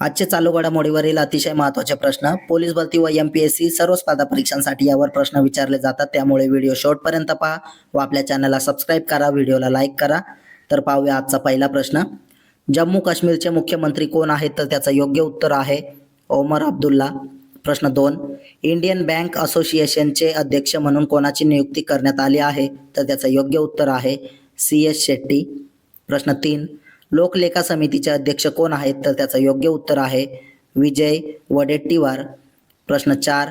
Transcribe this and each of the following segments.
आजचे चालू घडामोडीवरील अतिशय महत्त्वाचे प्रश्न पोलीस भरती व एम पी एस सी सर्व स्पर्धा परीक्षांसाठी यावर प्रश्न विचारले जातात. त्यामुळे व्हिडिओ शेवटपर्यंत पहा व आपल्या चॅनलला सबस्क्राईब करा व्हिडिओला लाईक करा. तर पाहूया आजचा पहिला प्रश्न. जम्मू काश्मीरचे मुख्यमंत्री कोण आहेत? तर त्याचं योग्य उत्तर आहे ओमर अब्दुल्ला. प्रश्न दोन इंडियन बँक असोसिएशनचे अध्यक्ष म्हणून कोणाची नियुक्ती करण्यात आली आहे? तर त्याचं योग्य उत्तर आहे सी एस शेट्टी. प्रश्न तीन लोकलेखा समितीचे अध्यक्ष कोण आहेत तर त्याचं योग्य उत्तर आहे विजय वडेट्टीवार. प्रश्न चार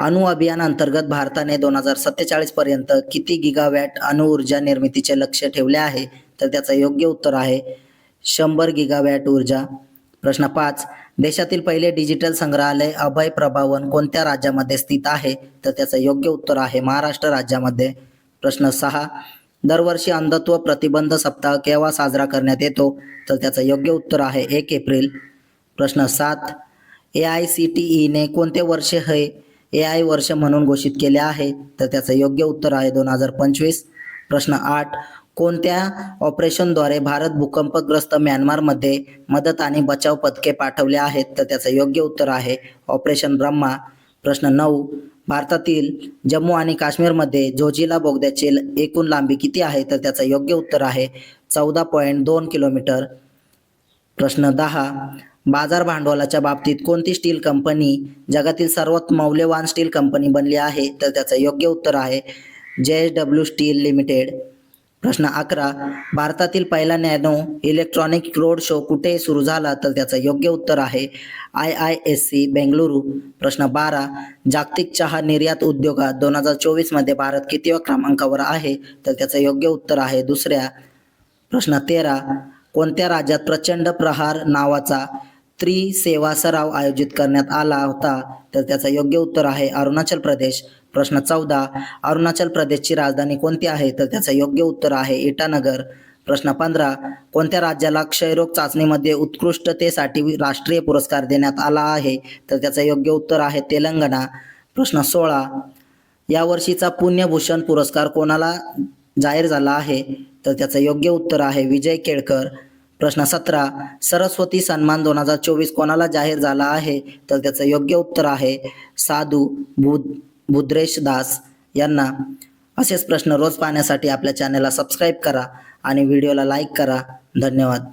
अणु अभियान अंतर्गत भारताने दोन हजार सत्तेचाळीस पर्यंत किती गिगावॅट अणुऊर्जा निर्मितीचे लक्ष ठेवले आहे? तर त्याचं योग्य उत्तर आहे शंभर गिगावॅट ऊर्जा. प्रश्न पाच देशातील पहिले डिजिटल संग्रहालय अभय प्रभावन कोणत्या राज्यामध्ये स्थित आहे? तर त्याचं योग्य उत्तर आहे महाराष्ट्र राज्यामध्ये. प्रश्न सहा दरवर्षी अंधत्व प्रतिबंध सप्ताह केव्हा साजरा करण्यात येतो? तर त्याचं योग्य उत्तर आहे एक एप्रिल. प्रश्न सात. ए आय सी टी ईने कोणते वर्ष हे ए आय वर्ष म्हणून घोषित केले आहे? तर त्याचं योग्य उत्तर आहे दोन हजार पंचवीस. प्रश्न आठ. कोणत्या ऑपरेशनद्वारे भारत भूकंपग्रस्त म्यानमारमध्ये मदत आणि बचाव पथके पाठवले आहेत? तर त्याचं योग्य उत्तर आहे ऑपरेशन ब्रह्मा. प्रश्न नऊ. भारतातील जम्मू आणि काश्मीरमध्ये जोजिला बोगद्याची एकूण लांबी किती आहे? तर त्याचं योग्य उत्तर आहे चौदा पॉईंट दोन किलोमीटर. प्रश्न दहा. बाजार भांडवलाच्या बाबतीत कोणती स्टील कंपनी जगातील सर्वात मौल्यवान स्टील कंपनी बनली आहे? तर त्याचं योग्य उत्तर आहे जे एस डब्ल्यू स्टील लिमिटेड. प्रश्न अकरा. भारतातील पहिला नॅनो इलेक्ट्रॉनिक रोड शो कुठे सुरू झाला तर त्याचं योग्य उत्तर आहे I I S C Bengaluru प्रश्न बारा. जागतिक चहा निर्यात उद्योगात दोन हजार चोवीसमध्ये भारत कितव्या क्रमांकावर आहे तर त्याचं योग्य उत्तर आहे दुसऱ्या. प्रश्न तेरा. कोणत्या राज्यात प्रचंड प्रहार नावाचा त्रिसेवा सराव आयोजित करण्यात आला होता. तर त्याचं योग्य उत्तर आहे अरुणाचल प्रदेश. प्रश्न चौदा अरुणाचल प्रदेशची राजधानी कोणती आहे? तर त्याचं योग्य उत्तर आहे इटानगर. प्रश्न पंधरा कोणत्या राज्याला क्षयरोग चाचणीमध्ये उत्कृष्टतेसाठी राष्ट्रीय पुरस्कार देण्यात आला आहे? तर त्याचं योग्य उत्तर आहे तेलंगणा. प्रश्न सोळा यावर्षीचा पुण्यभूषण पुरस्कार कोणाला जाहीर झाला आहे? तर त्याचं योग्य उत्तर आहे विजय केळकर. प्रश्न सतरा सरस्वती सन्मान दोन हजार चोवीस कोणाला जाहीर झाला आहे? तर त्याचं योग्य उत्तर आहे साधू बुद बुद्रेश दास यांना. असेच प्रश्न रोज पाहण्यासाठी आपल्या चॅनलला सबस्क्राईब करा आणि व्हिडिओला लाईक करा. धन्यवाद.